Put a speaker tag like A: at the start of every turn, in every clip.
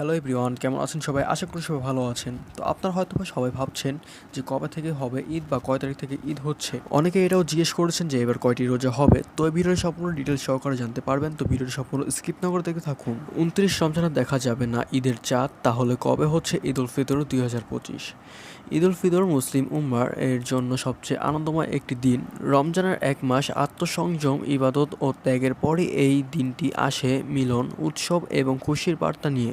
A: Hello everyone কেমন আছেন সবাই? আশা করি সবাই ভালো আছেন। তো আপনারা হয়তো সবাই ভাবছেন যে কবে থেকে হবে ঈদ বা কয় তারিখ থেকে ঈদ হচ্ছে? অনেকে এটাও জিজ্ঞেস করেছেন যে এবার কয়টি রোজা হবে। তো এই ভিডিওর সম্পূর্ণ ডিটেলস সহকারে জানতে পারবেন। তো ভিডিওটি সম্পূর্ণ স্কিপ না করে দেখে থাকুন। উনত্রিশ রমজানে দেখা যাবে না ঈদের চাঁদ, তাহলে কবে হচ্ছে ঈদ উল ফিতর দুই হাজার পঁচিশ? ঈদ উল ফিতর মুসলিম উম্মার এর জন্য সবচেয়ে আনন্দময় একটি দিন। রমজানের এক মাস আত্মসংযম, ইবাদত ও ত্যাগের পরই এই দিনটি আসে মিলন, উৎসব এবং খুশির বার্তা নিয়ে।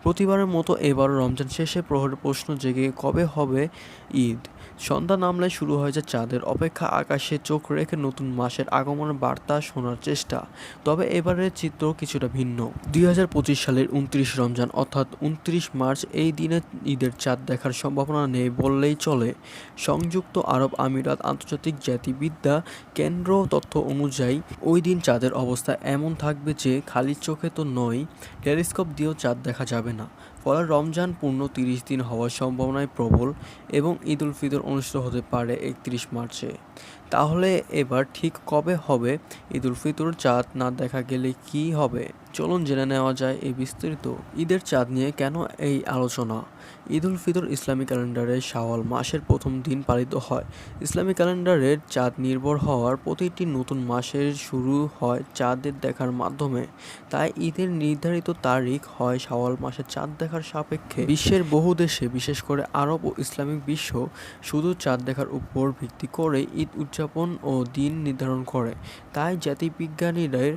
A: প্রতিবারের মতো এবারও রমজান শেষে প্রহরের প্রশ্ন জেগে কবে হবে ঈদ? সন্ধ্যা নামলে শুরু হয়ে যায় চাঁদের অপেক্ষা। আকাশে চোখ রেখে নতুন মাসের আগমনের বার্তা শোনার চেষ্টা। তবে এবারের চিত্র কিছুটা ভিন্ন। দুই হাজার পঁচিশ সালের উনত্রিশ রমজান, অর্থাৎ উনত্রিশ মার্চ, এই দিনে ঈদের চাঁদ দেখার সম্ভাবনা নেই বললেই চলে। সংযুক্ত আরব আমিরাত আন্তর্জাতিক জাতিবিদ্যা কেন্দ্র তথ্য অনুযায়ী, ওই দিন চাঁদের অবস্থা এমন থাকবে যে, খালি চোখে তো নয় টেলিস্কোপ দিয়েও চাঁদ দেখা যাবে। না ফলে রমজান পূর্ণ তিরিশ দিন হওয়ার সম্ভাবনায় প্রবল এবং ঈদ উল ফিতর অনুষ্ঠিত হতে পারে একত্রিশ মার্চে। তাহলে এবার ঠিক কবে হবে ঈদ উল ফিতর চাঁদ না দেখা গেলে কি হবে? চলুন জেনে নেওয়া যায় এই বিস্তারিত। ঈদের চাঁদ নিয়ে কেন এই আলোচনা? ঈদ উল ফিতর ইসলামী ক্যালেন্ডারে শাওয়াল মাসের প্রথম দিন পালিত হয়। ইসলামী ক্যালেন্ডারের চাঁদ নির্ভর হওয়ার প্রতিটি নতুন মাসের শুরু হয় চাঁদের দেখার মাধ্যমে। তাই ঈদের নির্ধারিত তারিখ হয় শাওয়াল মাসের চাঁদ দেখার সাপেক্ষে। বিশ্বের বহু দেশে, বিশেষ করে আরব ও ইসলামিক বিশ্ব, শুধু চাঁদ দেখার উপর ভিত্তি করে ঈদ উদযাপন ও দিন নির্ধারণ করে। তাই জাতিবিজ্ঞানীদের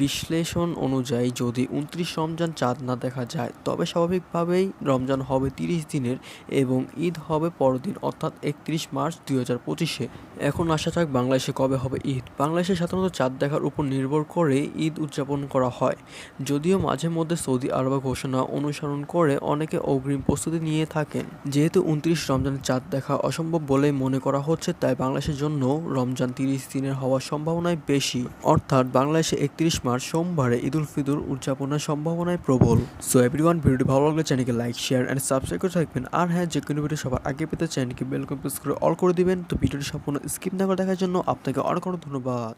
A: বিশ্লেষণ অনুযায়ী যদি উনত্রিশ রমজান চাঁদ না দেখা যায়, তবে স্বাভাবিকভাবেই রমজান হবে তিরিশ দিনের এবং ঈদ হবে পরদিন, অর্থাৎ একত্রিশ মার্চ দুই হাজার পঁচিশে। এখন আসা যাক বাংলাদেশে কবে হবে ঈদ। বাংলাদেশে সাধারণত চাঁদ দেখার উপর নির্ভর করে ঈদ উদযাপন করা হয়। যদিও মাঝে মধ্যে সৌদি আরবের ঘোষণা অনুসরণ করে অনেকে অগ্রিম প্রস্তুতি নিয়ে থাকেন। যেহেতু উনত্রিশ রমজানের চাঁদ দেখা অসম্ভব বলে মনে করা হচ্ছে, তাই বাংলাদেশের জন্য রমজান তিরিশ দিনের হওয়ার সম্ভাবনাই বেশি। অর্থাৎ বাংলাদেশে একত্রিশ মার্চ সোমবারে ঈদ উল ফিতর উদযাপনের সম্ভাবনায় প্রবল। সো এভরিওয়ান ভিডিওটি ভালো লাগলে চ্যানেলকে লাইক শেয়ার অ্যান্ড সাবস্ক্রাইব করে থাকবেন। আর হ্যাঁ যে কোনো ভিডিও সবার আগে পেতে চ্যানেলকে বেল প্রেস করে অল করে দিবেন। তো ভিডিওটি সম্পূর্ণ স্কিপ না করে দেখার জন্য আপনাকে অনেক অনেক ধন্যবাদ।